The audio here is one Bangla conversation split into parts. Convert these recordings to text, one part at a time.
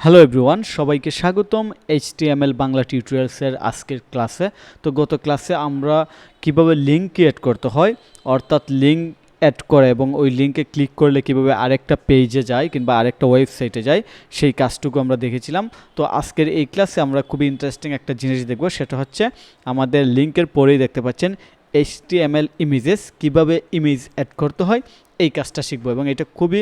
হ্যালো এভরিওয়ান সবাইকে স্বাগতম এইচটিএমএল বাংলা টিউটোরিয়ালসের আজকের ক্লাসে তো গত ক্লাসে আমরা কীভাবে লিঙ্ক ক্রিয়েট করতে হয়, অর্থাৎ লিঙ্ক অ্যাড করে এবং ওই লিঙ্কে ক্লিক করলে কীভাবে আরেকটা পেজে যায় কিংবা আরেকটা ওয়েবসাইটে যায়, সেই কাজটুকু আমরা দেখেছিলাম। তো আজকের এই ক্লাসে আমরা খুবই ইন্টারেস্টিং একটা জিনিস দেখব, সেটা হচ্ছে আমাদের লিঙ্কের পরেই দেখতে পাচ্ছেন এইচটিএমএল ইমেজেস কীভাবে ইমেজ অ্যাড করতে হয় এই কাজটা শিখব এবং এটা খুবই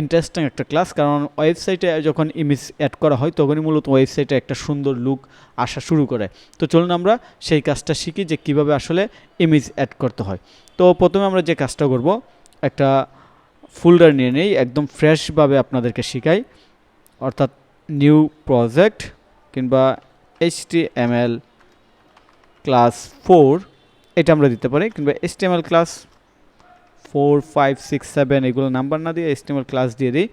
ইন্টারেস্টিং একটা ক্লাস কারণ ওয়েবসাইটে যখন ইমেজ অ্যাড করা হয় তখনই মূলত ওয়েবসাইটে একটা সুন্দর লুক আসা শুরু করে। তো চলুন আমরা সেই কাজটা শিখি যে কীভাবে আসলে ইমেজ অ্যাড করতে হয়। তো প্রথমে আমরা যে কাজটা করব, একটা ফোল্ডার নিয়ে নেই, একদম ফ্রেশভাবে আপনাদেরকে শিখাই। অর্থাৎ নিউ প্রজেক্ট কিংবা এইচটিএমএল ক্লাস ফোর এটা আমরা দিতে পারি। কিংবা HTML class four, five, six, seven এগুলো নাম্বার না দিয়ে এস্টিমেল ক্লাস দিয়ে দিই।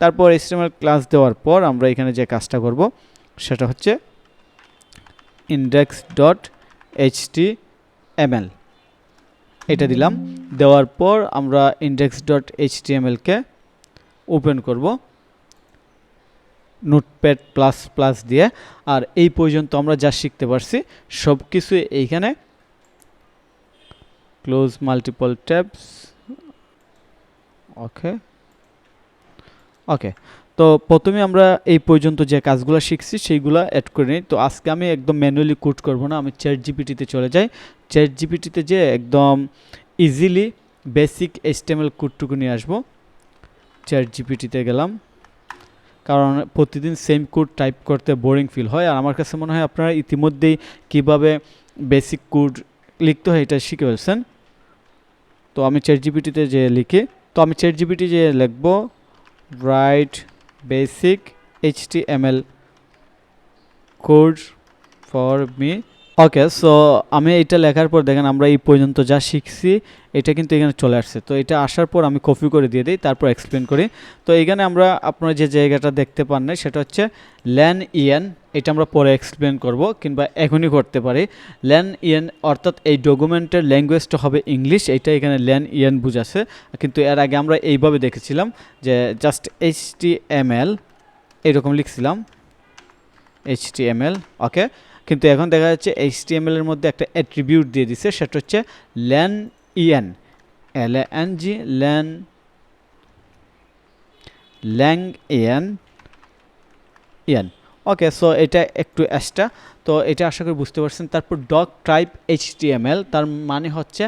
তারপর এস্টিমেল ক্লাস দেওয়ার পর আমরা এখানে যে কাজটা করব সেটা হচ্ছে ইন্ডেক্স ডট এইচটি এমএল এটা দিলাম। দেওয়ার পর আমরা ইন্ডেক্স ডট এইচটি এমএলকে ওপেন করব। নোটপ্যাড প্লাস প্লাস দিয়ে। আর এই পর্যন্ত আমরা যা শিখতে পারছি সব কিছু এইখানে। Close multiple tabs okay okay তো প্রথমে আমরা এই পর্যন্ত যে কাজগুলো শিখছি, সেইগুলো অ্যাড করে নিই। তো আজকে আমি একদম ম্যানুয়ালি কোড করব না, আমি চ্যাট জিপিটিতে চলে যাই। চ্যাট জিপিটিতে যে একদম ইজিলি বেসিক এইচটিএমএল কোডটুকু নিয়ে আসব। চ্যাট জিপিটিতে গেলাম। কারণ প্রতিদিন সেম কোড টাইপ করতে বোরিং ফিল হয়। আর আমার কাছে মনে হয় আপনারা ইতিমধ্যেই কীভাবে বেসিক কোড লিখতে হয়, এটা শিখে ফেলছেন। তো আমি চ্যাট জিপিটিতে যে লিখি তো আমি চ্যাট জিপিটি যে লিখব write basic HTML code for me okay so আমি এটা লেখার পর দেখেন আমরা এই পর্যন্ত যা শিখছি, এটা কিন্তু এখানে চলে আসছে। তো এটা আসার পর আমি কপি করে দিয়ে দিই, তারপর এক্সপ্লেন করি। তো এখানে আমরা আপনারা যে জায়গাটা দেখতে পান না সেটা হচ্ছে ল্যান ইএন এটা আমরা পরে এক্সপ্লেন করব কিংবা এখনই করতে পারি। ল্যান ইএন অর্থাৎ এই ডকুমেন্টের ল্যাঙ্গুয়েজটা হবে ইংলিশ এটা এখানে ল্যান ইএন বুঝাছে কিন্তু এর আগে আমরা এইভাবে দেখেছিলাম যে just H T M L এরকম লিখছিলাম। এইচ টি এম এল ওকে কিন্তু এখন দেখা যাচ্ছে এইচ টি এম এর মধ্যে একটা অ্যাট্রিবিউট দিয়ে দিছে, সেটা হচ্ছে lan E N L N G lan lang N E N okay so এটা একটু এক্সট্রা তো এটা আশা করি বুঝতে পারছেন। তারপর ডক টাইপ এইচটিএমএল তার মানে হচ্ছে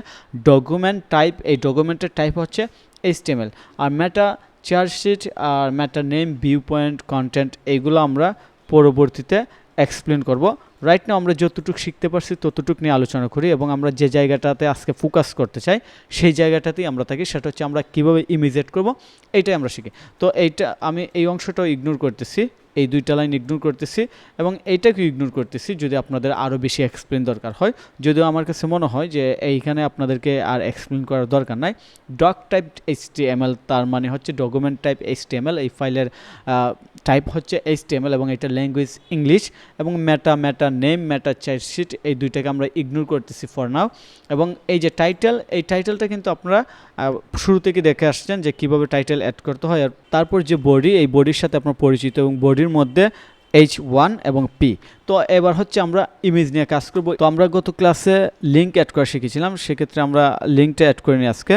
ডকুমেন্ট টাইপ এই ডকুমেন্টের টাইপ হচ্ছে এইচটিএমএল আর ম্যাটা চার্জশিট আর meta name view point content এইগুলো আমরা পরবর্তীতে এক্সপ্লেন করব। রাইট নাও আমরা যতটুকু শিখতে পারছি, ততটুকু নিয়ে আলোচনা করি এবং আমরা যে জায়গাটাতে আজকে ফোকাস করতে চাই, সেই জায়গাটাতেই আমরা থাকি। সেটা হচ্ছে আমরা কীভাবে ইমিজিয়েট করব এইটাই আমরা শিখি। তো এইটা আমি এই অংশটাও ইগনোর করতেছি, এই দুইটা লাইন ইগনোর করতেছি এবং এইটাকে ইগনোর করতেছি যদি আপনাদের আরও বেশি এক্সপ্লেন দরকার হয়। যদিও আমার কাছে মনে হয় যে এইখানে আপনাদেরকে আর এক্সপ্লেন করার দরকার নাই। ডক টাইপ এইচ তার মানে হচ্ছে ডকুমেন্ট টাইপ এইচ এই ফাইলের টাইপ হচ্ছে এইচ এবং এটা ল্যাঙ্গুয়েজ ইংলিশ এবং meta meta name meta charset এই দুইটাকে আমরা ইগনোর করতেছি ফর নাও এবং এই যে টাইটেল এই টাইটেলটা কিন্তু আপনারা শুরু থেকে দেখে আসছেন যে কীভাবে টাইটেল অ্যাড করতে হয় আর তারপর যে বডি এই বডির সাথে আপনার পরিচিত এবং বডির মধ্যে এইচ ওয়ান এবং পি তো এবার হচ্ছে আমরা ইমেজ নিয়ে কাজ করব। তো আমরা গত ক্লাসে লিঙ্ক অ্যাড করা শিখেছিলাম, সেক্ষেত্রে আমরা লিঙ্কটা অ্যাড করে নিই আজকে।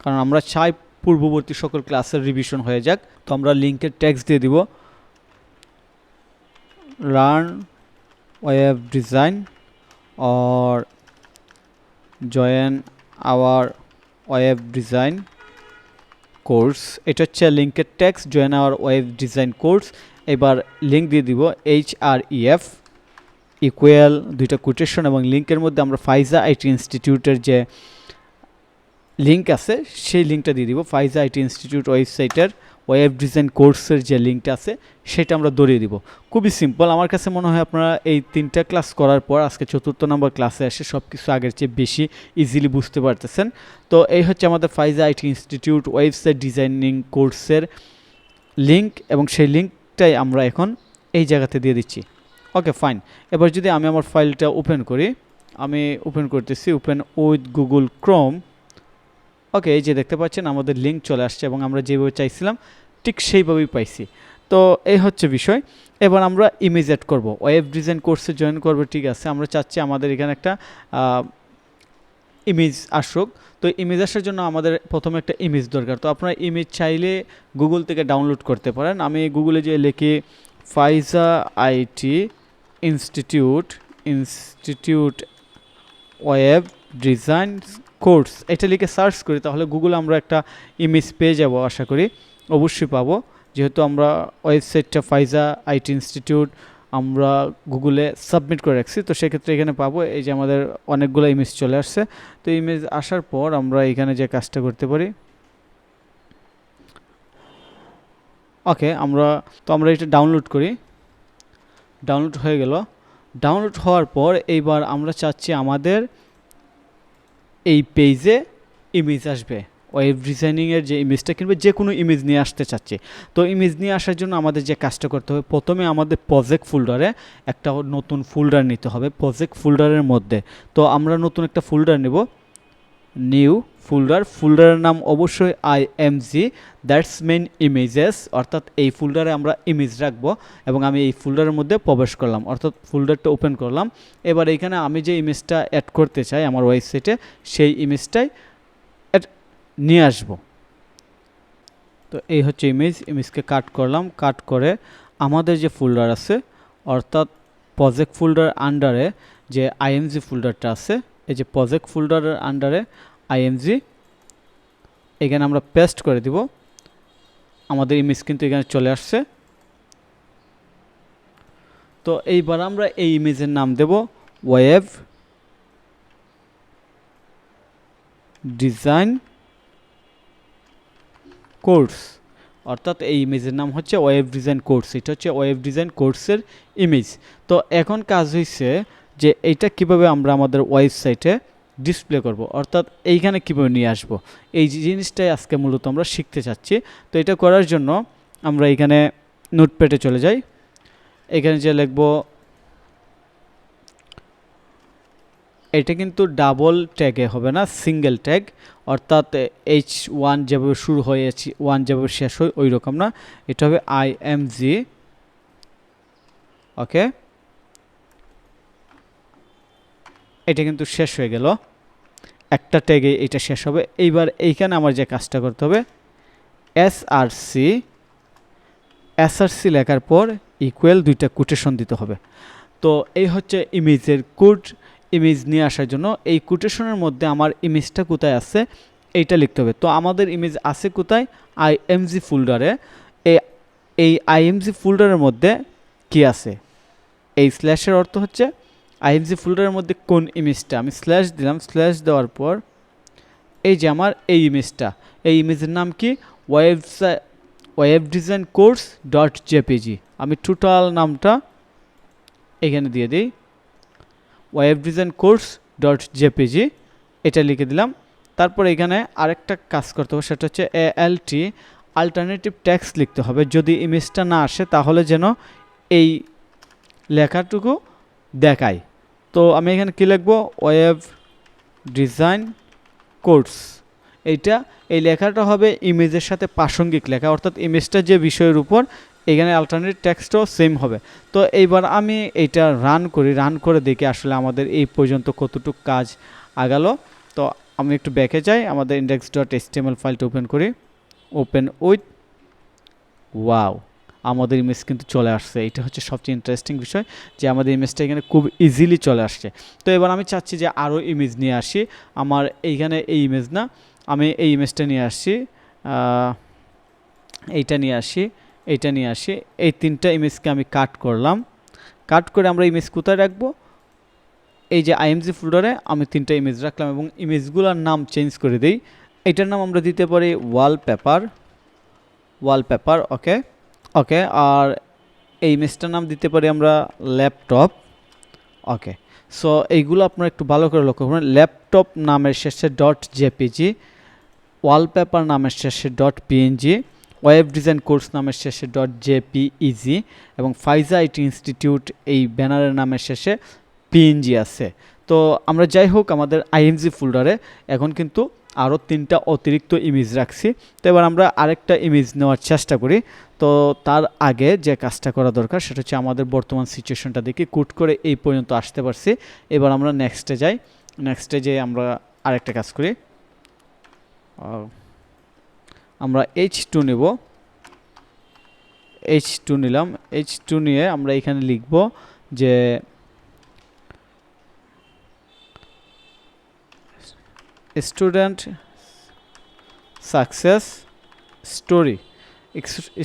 কারণ আমরা চাই পূর্ববর্তী সকল ক্লাসের রিভিশন হয়ে যাক। তো আমরা লিঙ্কের ট্যাক্স দিয়ে দিব। Run web design or join our web design course এটা হচ্ছে লিঙ্কের text join our web design course এবার লিঙ্ক দিয়ে দিব H R E F equal দুইটা কোটেশন এবং লিঙ্কের মধ্যে আমরা ফাইজা আইটি ইনস্টিটিউটের যে লিঙ্ক আছে, সেই লিঙ্কটা দিয়ে দিব। ফাইজা আইটি ইনস্টিটিউট ওয়েবসাইটের ওয়েব ডিজাইন কোর্সের যে লিঙ্কটা আছে, সেটা আমরা দরিয়ে দিব। খুবই সিম্পল আমার কাছে মনে হয় আপনারা এই তিনটা ক্লাস করার পর, আজকে চতুর্থ নম্বর ক্লাসে এসে সব কিছু আগের চেয়ে বেশি ইজিলি বুঝতে পারতেছেন। তো এই হচ্ছে আমাদের Faiza IT institute website designing কোর্সের লিঙ্ক এবং সেই লিঙ্কটাই আমরা এখন এই জায়গাতে দিয়ে দিচ্ছি। ওকে ফাইন এবার যদি আমি আমার ফাইলটা ওপেন করি, আমি ওপেন করতেছি open with Google Chrome okay এই যে দেখতে পাচ্ছেন, আমাদের লিঙ্ক চলে আসছে এবং আমরা যেভাবে চাইছিলাম, ঠিক সেইভাবেই পাইছি। তো এই হচ্ছে বিষয়। এবার আমরা ইমেজ অ্যাড করব। ওয়েব ডিজাইন কোর্সে জয়েন করব, ঠিক আছে। আমরা চাচ্ছি আমাদের এখানে একটা ইমেজ আসুক। তো ইমেজ আসার জন্য আমাদের প্রথমে একটা ইমেজ দরকার। তো আপনারা ইমেজ চাইলে গুগল থেকে ডাউনলোড করতে পারেন। আমি গুগলে যে লিখি Faiza IT institute institute web design course এটা লিখে সার্চ করি, তাহলে গুগলে আমরা একটা ইমেজ পেয়ে যাব, আশা করি। অবশ্যই পাবো। যেহেতু আমরা ওয়েবসাইটটা ফাইজা আইটি ইনস্টিটিউট, আমরা গুগলে সাবমিট করে রাখছি, তো সেক্ষেত্রে এখানে পাবো, এই যে আমাদের অনেকগুলো ইমেজ চলে আসছে। তো ইমেজ আসার পর আমরা এখানে যে কাজটা করতে পারি, ওকে, আমরা, তো আমরা এটা ডাউনলোড করি। ডাউনলোড হয়ে গেল। ডাউনলোড হওয়ার পর এইবার আমরা চাচ্ছি আমাদের এই পেজে ইমেজ আসবে ওয়েব ডিজাইনিংয়ের যে ইমেজটা কিনবে, যে কোনো ইমেজ নিয়ে আসতে চাচ্ছে। তো ইমেজ নিয়ে আসার জন্য আমাদের যে কাজটা করতে হবে, প্রথমে আমাদের প্রজেক্ট ফোল্ডারে একটা নতুন ফোল্ডার নিতে হবে প্রজেক্ট ফোল্ডারের মধ্যে। তো আমরা নতুন একটা ফোল্ডার নেব নিউ ফোল্ডার ফোল্ডারের নাম অবশ্যই I M G that's mean images অর্থাৎ এই ফোল্ডারে আমরা ইমেজ রাখব এবং আমি এই ফোল্ডারের মধ্যে প্রবেশ করলাম। অর্থাৎ ফোল্ডারটা ওপেন করলাম। এবার এখানে আমি যে ইমেজটা অ্যাড করতে চাই আমার ওয়েবসাইটে সেই ইমেজটাই নিয়ে আসব। তো এই হচ্ছে ইমেজ ইমেজকে কাট করলাম। কাট করে আমাদের যে ফোল্ডার আছে, অর্থাৎ প্রজেক্ট ফোল্ডার আন্ডারে যে আইএমজি ফোল্ডারটা আছে এই যে প্রজেক্ট ফোল্ডারের আন্ডারে আইএমজি এখানে আমরা পেস্ট করে দিব। আমাদের ইমেজ কিন্তু এখানে চলে আসছে। তো এইবার আমরা এই ইমেজের নাম দেব ওয়েব ডিজাইন কোর্স অর্থাৎ এই ইমেজের নাম হচ্ছে ওয়েব ডিজাইন কোর্স এটা হচ্ছে ওয়েব ডিজাইন কোর্সের ইমেজ তো এখন কাজ হয়েছে যে এইটা কীভাবে আমরা আমাদের ওয়েবসাইটে ডিসপ্লে করব, অর্থাৎ এইখানে কীভাবে নিয়ে আসব, এই জিনিসটাই আজকে মূলত আমরা শিখতে চাচ্ছি। তো এটা করার জন্য আমরা এখানে নোটপ্যাডে চলে যাই। এখানে যে লিখব, এটা কিন্তু ডাবল ট্যাগে হবে না, সিঙ্গেল ট্যাগ, অর্থাৎ এইচ ওয়ান যেভাবে শুরু হয়েছে ওয়ান যেভাবে শেষ হয়, ওই রকম না। এটা হবে আই এম জি ওকে? এটা কিন্তু শেষ হয়ে গেল। একটা ট্যাগে এটা শেষ হবে। এইবার এইখানে আমার যে কাজটা করতে হবে S R C S R C লেখার পর ইকুয়াল দুইটা কোটেশন দিতে হবে। তো এই হচ্ছে ইমেজের কোড ইমেজ নিয়ে আসার জন্য। এই কোটেশনের মধ্যে আমার ইমেজটা কোথায় আছে, এইটা লিখতে হবে। তো আমাদের ইমেজ আছে কোথায়? আইএমজি ফোল্ডারে এই এই আইএমজি ফোল্ডারের মধ্যে কি আছে? এই স্ল্যাশের অর্থ হচ্ছে আইএমজি ফোল্ডারের মধ্যে কোন ইমেজটা আমি স্ল্যাশ দিলাম স্ল্যাশ দেওয়ার পর এই যে আমার এই ইমেজটা এই ইমেজের নাম কি? Website web design course dot JPG আমি টোটাল নামটা এখানে দিয়ে দিই। Web design course dot JPG এটা লিখে দিলাম। তারপর এখানে আরেকটা কাজ করতে হবে, সেটা হচ্ছে এ এল টি আলটারনেটিভ ট্যাক্স লিখতে হবে। যদি ইমেজটা না আসে, তাহলে যেন এই লেখাটুকু দেখায়। তো আমি এখানে কী লিখব? Web design course. এইটা, এই লেখাটা হবে ইমেজের সাথে প্রাসঙ্গিক লেখা, অর্থাৎ ইমেজটা যে বিষয়ের উপর, এখানে অল্টারনেট টেক্সটও সেম হবে। তো এইবার আমি এইটা রান করি রান করে দেখি আসলে আমাদের এই পর্যন্ত কতটুকু কাজ আগালো। তো আমি একটু ব্যাকে যাই, আমাদের ইন্ডেক্স ডট এসটিএমএল ফাইলটা ওপেন করি। ওপেন উইথ ওয়াও আমাদের ইমেজ কিন্তু চলে আসছে। এটা হচ্ছে সবচেয়ে ইন্টারেস্টিং বিষয় যে আমাদের ইমেজটা এখানে খুব ইজিলি চলে আসছে। তো এবার আমি চাচ্ছি যে আরও ইমেজ নিয়ে আসি। আমার এইখানে এই ইমেজ না, আমি এই ইমেজটা নিয়ে আসছি এইটা নিয়ে আসি, এইটা নিয়ে আসি। এই তিনটা ইমেজকে আমি কাট করলাম। কাট করে আমরা ইমেজ কোথায় রাখব? এই যে আইএমজি ফোল্ডারে আমি তিনটা ইমেজ রাখলাম এবং ইমেজগুলোর নাম চেঞ্জ করে দিই। এটার নাম আমরা দিতে পারি ওয়ালপেপার ওয়ালপেপার ওকে ওকে আর এই ইমেজটার নাম দিতে পারি আমরা ল্যাপটপ। ওকে সো এইগুলো আপনারা একটু ভালো করে লক্ষ্য করুন। ল্যাপটপ নামের শেষে ডট জেপিজি ওয়ালপেপার নামের শেষে dot PNG web design course নামের শেষে ডট জেপিইজি এবং ফাইজা আইটি ইনস্টিটিউট এই ব্যানারের নামের শেষে পিএনজি আছে। তো আমরা যাই হোক আমাদের আইএনজি ফোল্ডারে এখন কিন্তু আরও তিনটা অতিরিক্ত ইমেজ রাখছি। তো এবার আমরা আরেকটা ইমেজ নেওয়ার চেষ্টা করি। তো তার আগে যে কাজটা করা দরকার, সেটা হচ্ছে আমাদের বর্তমান সিচুয়েশনটা দেখি কুট করে এই পর্যন্ত আসতে পারছি। এবার আমরা নেক্সটে যাই। নেক্সটে যে আমরা আরেকটা কাজ করি। আমরা এইচ টু নেব। এইচ টু নিলাম। এইচ টু নিয়ে আমরা এখানে লিখব যে student success story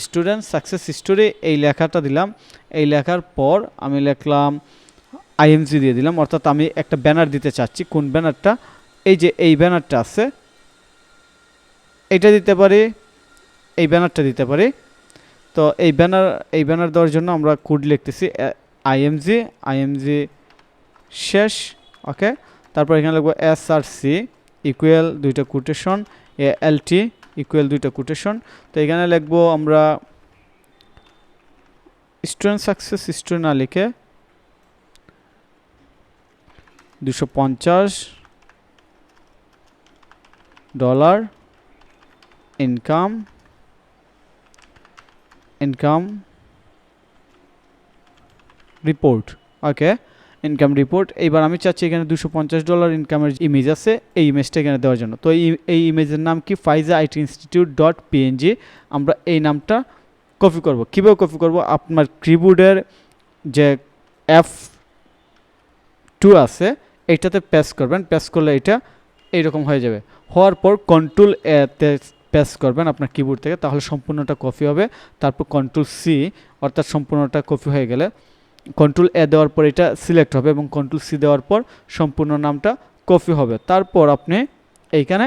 student success story এই লেখাটা দিলাম। এই লেখার পর আমি লিখলাম আইএমজি দিয়ে দিলাম। অর্থাৎ আমি একটা ব্যানার দিতে চাচ্ছি। কোন ব্যানারটা এই যে এই ব্যানারটা আছে। এইটা দিতে পারি, এই ব্যানারটা দিতে পারি। তো এই ব্যানার এই ব্যানার দেওয়ার জন্য আমরা কোড লিখতেছি আইএমজি আইএমজি শেষ ওকে তারপর এখানে লিখব এস আর সি ইকুয়াল দুইটা কোটেশন এল টি ইকুয়াল দুইটা কোটেশন তো এখানে লিখব আমরা স্টুডেন্ট সাকসেস স্টুডেন্ট না লিখে দুশো পঞ্চাশ dollar income income report okay income report এইবার আমি চাচ্ছি এখানে দুশো পঞ্চাশ ডলার ইনকামের ইমেজ আছে, এই ইমেজটা এখানে দেওয়ার জন্য। তো এই এই ইমেজের নাম কি? ফাইজা আইটি ইনস্টিটিউট ডট পিএনজি আমরা এই নামটা কপি করব। কীভাবে কপি করব? আপনার কিবোর্ডের যে এফ টু আছে, এইটাতে প্যাস করবেন। প্যাস করলে এটা এইরকম হয়ে যাবে। হওয়ার পর কন্ট্রোল এতে প্যাস করবেন আপনার কিবোর্ড থেকে। তাহলে সম্পূর্ণটা কপি হবে। তারপর কন্ট্রোল সি অর্থাৎ সম্পূর্ণটা কপি হয়ে গেলে কন্ট্রোল এ দেওয়ার পর এটা সিলেক্ট হবে এবং কন্ট্রোল সি দেওয়ার পর সম্পূর্ণ নামটা কপি হবে। তারপর আপনি এইখানে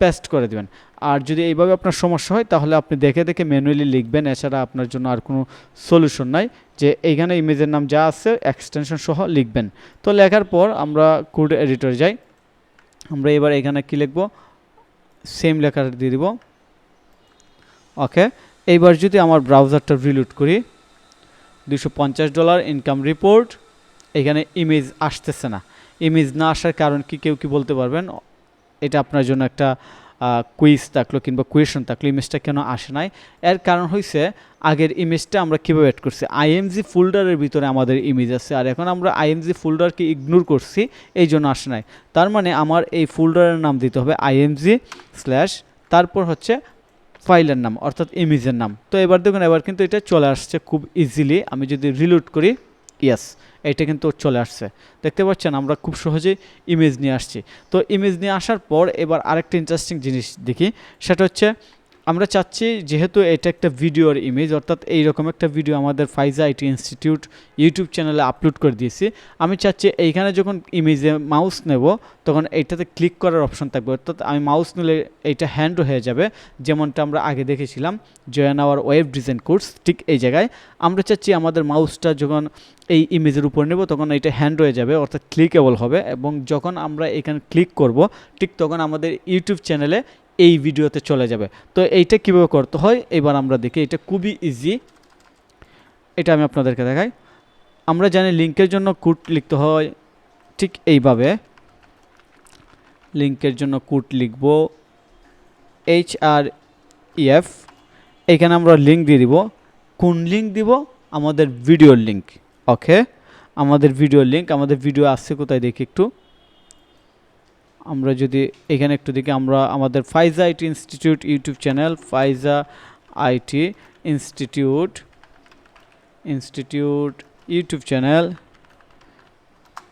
পেস্ট করে দিবেন। আর যদি এইভাবে আপনার সমস্যা হয়, তাহলে আপনি দেখে দেখে ম্যানুয়ালি লিখবেন। এছাড়া আপনার জন্য আর কোনো সলিউশন নাই যে এইখানে ইমেজের নাম যা আছে এক্সটেনশন সহ লিখবেন। তো লেখার পর আমরা কোড এডিটরে যাই। আমরা এবার এখানে কি লিখব? সেম লেখাটা দিয়ে দিব। ওকে এইবার যদি আমার ব্রাউজারটা রিলোড করি দুশো ডলার ইনকাম রিপোর্ট এখানে ইমেজ আসতেছে না। ইমেজ না আসার কারণ কি কেউ কি বলতে পারবেন? এটা আপনার জন্য একটা কুইজ থাকল কিংবা কোয়েশন থাকল ইমেজটা কেন আসে নাই? এর কারণ হয়েছে আগের ইমেজটা আমরা কীভাবে অ্যাড করছি? আইএমজি ফোল্ডারের ভিতরে আমাদের ইমেজ আছে, আর এখন আমরা আইএমজি ফোল্ডারকে ইগনোর করছি, এই জন্য আসে নাই। তার মানে আমার এই ফোল্ডারের নাম দিতে হবে আইএমজি স্ল্যাশ তারপর হচ্ছে ফাইলের নাম, অর্থাৎ ইমেজের নাম। তো এবার দেখুন, এবার কিন্তু এটা চলে আসছে খুব ইজিলি আমি যদি রিলোড করি ইয়াস এটা কিন্তু চলে আসছে। দেখতে পাচ্ছেন, আমরা খুব সহজে ইমেজ নিয়ে আসছি। তো ইমেজ নিয়ে আসার পর এবার আরেকটা ইন্টারেস্টিং জিনিস দেখি, সেটা হচ্ছে আমরা চাচ্ছি যেহেতু এটা একটা ভিডিওর ইমেজ অর্থাৎ এইরকম একটা ভিডিও আমাদের ফাইজা আইটি ইনস্টিটিউট ইউটিউব চ্যানেলে আপলোড করে দিয়েছি, আমি চাচ্ছি এইখানে যখন ইমেজে মাউস নেব, তখন এইটাতে ক্লিক করার অপশন থাকবে। অর্থাৎ আমি মাউস নিলে এইটা হ্যান্ড হয়ে যাবে, যেমনটা আমরা আগে দেখেছিলাম join our web design course ঠিক এই জায়গায়। আমরা চাচ্ছি আমাদের মাউসটা যখন এই ইমেজের উপর নেব, তখন এটা হ্যান্ড হয়ে যাবে, অর্থাৎ ক্লিকেবল হবে, এবং যখন আমরা এখানে ক্লিক করব, ঠিক তখন আমাদের ইউটিউব চ্যানেলে এই ভিডিওতে চলে যাবে। তো এইটা কীভাবে করতে হয়? এবার আমরা দেখি, এটা খুবই ইজি এটা আমি আপনাদেরকে দেখাই। আমরা জানি লিঙ্কের জন্য কুট লিখতে হয় ঠিক এইভাবে। লিঙ্কের জন্য কুট লিখব এইচ আর ইএফ এখানে আমরা লিঙ্ক দিয়ে দিব। কোন লিঙ্ক দিব? আমাদের ভিডিওর লিঙ্ক। ওকে? আমাদের ভিডিওর লিঙ্ক, আমাদের ভিডিও আসছে কোথায় দেখি একটু। আমরা যদি এখানে একটু দেখি, আমরা আমাদের Faiza IT institute YouTube channel, Faiza IT institute institute YouTube channel,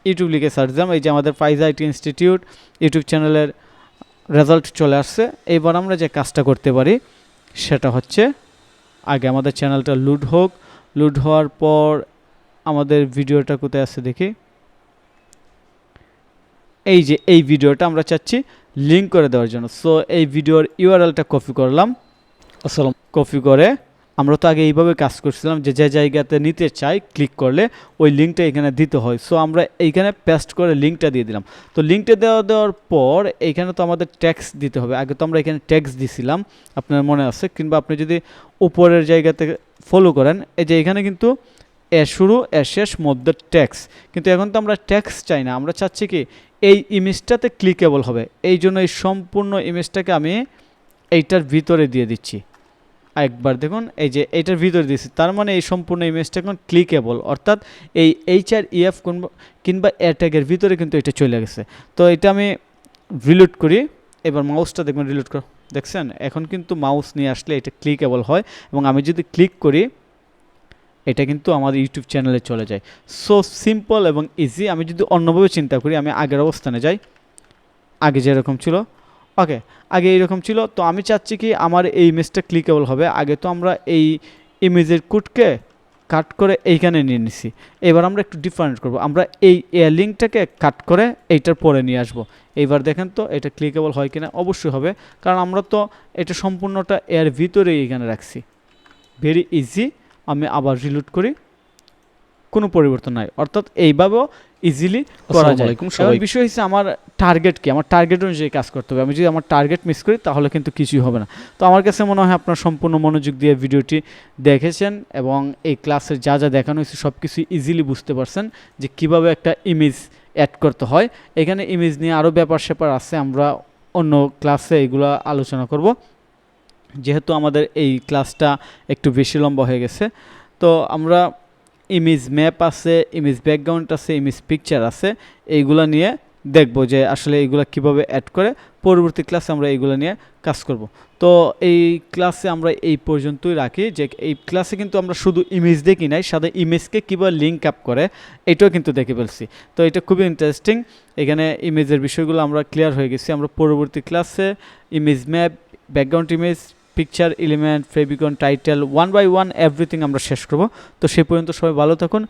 YouTube লিখে সার্চ এই যে আমাদের ফাইজা আইটি ইনস্টিটিউট ইউটিউব চ্যানেলের রেজাল্ট চলে আসছে। এবার আমরা যে কাজটা করতে পারি, সেটা হচ্ছে আগে আমাদের চ্যানেলটা লুড হোক। লুড হওয়ার পর আমাদের ভিডিওটা কোথায় আছে দেখি। এই যে এই ভিডিওটা আমরা চাচ্ছি লিঙ্ক করে দেওয়ার জন্য। সো এই ভিডিওর ইউআরএলটা কপি করলাম। আসসালাম। কপি করে আমরা তো আগে এইভাবে কাজ করছিলাম যে যে জায়গাতে নিতে চাই ক্লিক করলে ওই লিঙ্কটা এখানে দিতে হয়। সো আমরা এইখানে পেস্ট করে লিঙ্কটা দিয়ে দিলাম। তো লিঙ্কটা দেওয়া দেওয়ার পর এইখানে তো আমাদের ট্যাক্স দিতে হবে। আগে তো আমরা এখানে ট্যাক্স দিছিলাম আপনার মনে আছে? কিংবা আপনি যদি উপরের জায়গাতে ফলো করেন এই যে এখানে কিন্তু এ শুরু, এ শেষ মধ্যে ট্যাক্স কিন্তু এখন তো আমরা ট্যাক্স চাই না, আমরা চাচ্ছি কি এই ইমেজটাতে ক্লিকেবল হবে। এই জন্য এই সম্পূর্ণ ইমেজটাকে আমি এইটার ভিতরে দিয়ে দিচ্ছি। একবার দেখুন, এই যে এইটার ভিতরে দিয়েছি, তার মানে এই সম্পূর্ণ ইমেজটা এখন ক্লিকেবল অর্থাৎ এই এইচ আর ইএফ কিংবা এ ট্যাগের ভিতরে কিন্তু এটা চলে গেছে। তো এটা আমি রিলোড করি, এবার মাউসটা দেখবেন রিলোড কর, দেখছেন? এখন কিন্তু মাউস নিয়ে আসলে এটা ক্লিকেবল হয়, এবং আমি যদি ক্লিক করি এটা কিন্তু আমাদের ইউটিউব চ্যানেলে চলে যায়। সো সিম্পল এবং ইজি আমি যদি অন্যভাবে চিন্তা করি, আমি আগের অবস্থানে যাই। আগে যেরকম ছিল। ওকে আগে এইরকম ছিল। তো আমি চাচ্ছি কি, আমার এই ইমেজটা ক্লিকেবল হবে। আগে তো আমরা এই ইমেজের কুটকে কাট করে এইখানে নিয়ে নিছি। এবার আমরা একটু ডিফারেন্ট করব। আমরা এই লিঙ্কটাকে কাট করে এইটার পরে নিয়ে আসব। এইবার দেখেন তো, এটা ক্লিকেবল হয় কিনা? অবশ্যই হবে। কারণ আমরা তো এটা সম্পূর্ণটা এর ভিতরেই এখানে রাখছি। ভেরি ইজি আমি আবার রিলোড করি। কোনো পরিবর্তন নাই। অর্থাৎ এইভাবেও ইজিলি করা যায়। বিষয় হচ্ছে আমার টার্গেট কি? আমার টার্গেট অনুযায়ী কাজ করতে হবে। আমি যদি আমার টার্গেট মিস করি তাহলে কিন্তু কিছুই হবে না। তো আমার কাছে মনে হয় আপনার সম্পূর্ণ মনোযোগ দিয়ে ভিডিওটি দেখেছেন এবং এই ক্লাসের যা যা দেখানো হয়েছে সব কিছু ইজিলি বুঝতে পারছেন যে কীভাবে একটা ইমেজ অ্যাড করতে হয়। এখানে ইমেজ নিয়ে আরও ব্যাপার স্যাপার আছে। আমরা অন্য ক্লাসে এগুলো আলোচনা করব। যেহেতু আমাদের এই ক্লাসটা একটু বেশি লম্বা হয়ে গেছে, তো আমরা ইমেজ ম্যাপ আছে ইমেজ ব্যাকগ্রাউন্ড আছে ইমেজ পিকচার আছে, এইগুলো নিয়ে দেখব যে আসলে এইগুলো কীভাবে অ্যাড করে পরবর্তী ক্লাসে আমরা এইগুলো নিয়ে কাজ করব। তো এই ক্লাসে আমরা এই পর্যন্তই রাখি যে এই ক্লাসে কিন্তু আমরা শুধু ইমেজ দেখি নাই, সাথে ইমেজকে কীভাবে লিঙ্ক আপ করে এটাও কিন্তু দেখে ফেলছি। তো এটা খুবই ইন্টারেস্টিং এখানে ইমেজের বিষয়গুলো আমরা ক্লিয়ার হয়ে গেছি। আমরা পরবর্তী ক্লাসে image map background image picture element favicon title one by one everything আমরা শেষ করব। তো সে পর্যন্ত সবাই ভালো থাকুন।